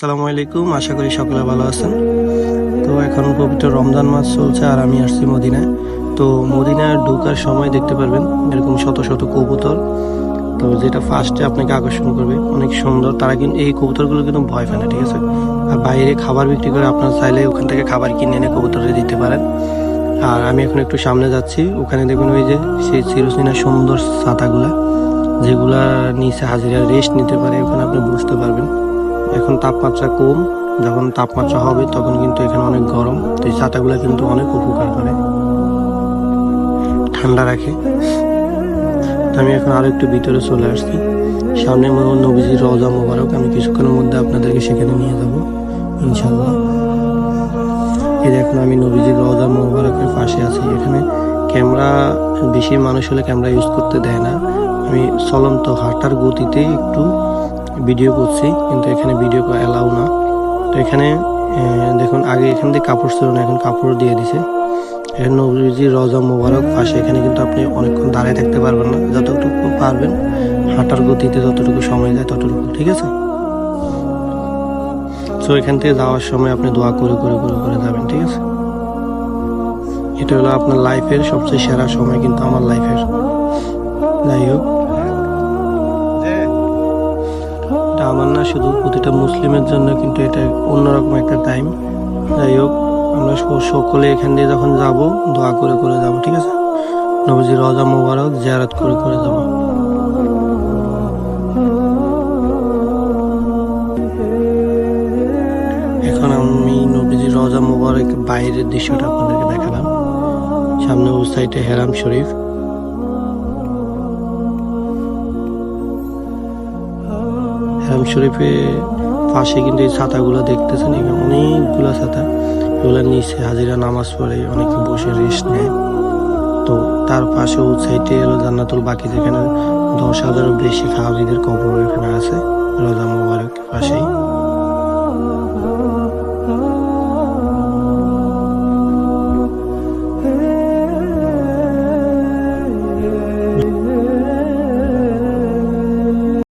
আসসালামু আলাইকুম, আশা করি সকলে ভালো আছেন। তো এখন পবিত্র রমজান মাস চলছে আর আমি আসছি মদিনায়। তো মদিনায় ঢোকার সময় দেখতে পারবেন এরকম শত শত কবুতর। তো যেটা ফার্স্টে আপনাকে আকর্ষণ করবে, অনেক সুন্দর। তারা কিন্তু এই কবুতরগুলো কিন্তু ভয় পায় না, ঠিক আছে? আর বাইরে খাবার বিক্রি করে আপনারা চাইলে ওখান থেকে খাবার কিনে এনে কবুতরে দিতে পারেন। আর আমি এখন একটু সামনে যাচ্ছি, ওখানে দেখবেন ওই যে সেই চিরসিনা সুন্দর ছাতাগুলা, যেগুলা নিচে হাজিরা রেস্ট নিতে পারে, ওখানে আপনি বুঝতে পারবেন। এখন তাপমাত্রা কম, যখন তাপমাত্রা হবে তখন কিন্তু এখানে অনেক গরম, তো এই ছাতাগুলো কিন্তু অনেক উপকার করে। ঠান্ডা রাখে। আমি এখন আরও একটু ভিতরে চলে আসছি। সামনে আমার নবীজির রজা মোবারক, আমি কিছুক্ষণের মধ্যে আপনাদেরকে সেখানে নিয়ে যাব ইনশাল্লাহ এই দেখুন, আমি নবীজির রজা মোবারকের পাশে আছি। এখানে ক্যামেরা, বেশি মানুষ হলে ক্যামেরা ইউজ করতে দেয় না। আমি চলন্ত হাঁটার গতিতে একটু ভিডিও করছি, কিন্তু এখানে ভিডিও অ্যালাউ না। তো এখানে দেখুন, আগে এখান থেকে কাপড় ছিল না, এখন কাপড় দিয়ে দিছে। এখানে নবীজি রজা মোবারক পাশে, এখানে কিন্তু আপনি অনেকক্ষণ দাঁড়িয়ে থাকতে পারবেন না। যতটুকু পারবেন, হাঁটার গতিতে যতটুকু সময় যায় ততটুকু, ঠিক আছে? তো এখান থেকে যাওয়ার সময় আপনি দোয়া করে করে করে করে যাবেন, ঠিক আছে? এটা হলো আপনার লাইফের সবচেয়ে সেরা সময় কিন্তু আমার লাইফের যাই হোক। না, শুধু প্রতিটা মুসলিমের জন্য কিন্তু এটা অন্যরকম একটা টাইম যাই হোক, আমরা সকলে এখান দিয়ে যখন যাব, দোয়া করে করে যাব, ঠিক আছে? নবজি রজা মোবারক জিয়ারত করে করে যাব। এখন আমি নবীজি রজা মোবারক বাইরের দৃশ্যটা আপনাদেরকে দেখালাম। সামনে ও সাইডে হেরাম শরীফ। হারাম শরীফে পাশে কিন্তু এই ছাতাগুলো দেখতেছেন এখানে অনেকগুলো ছাতা। এগুলোর নিচে হাজিরা নামাজ পড়ে, অনেকে বসে রেস্ট নেয়। তো তার পাশে সাইডে এলো জান্নাতুল বাকি, যেখানে দশ হাজারও বেশি খাওয়াবিদের কবর এখানে আছে। রোজা মোবারক পাশেই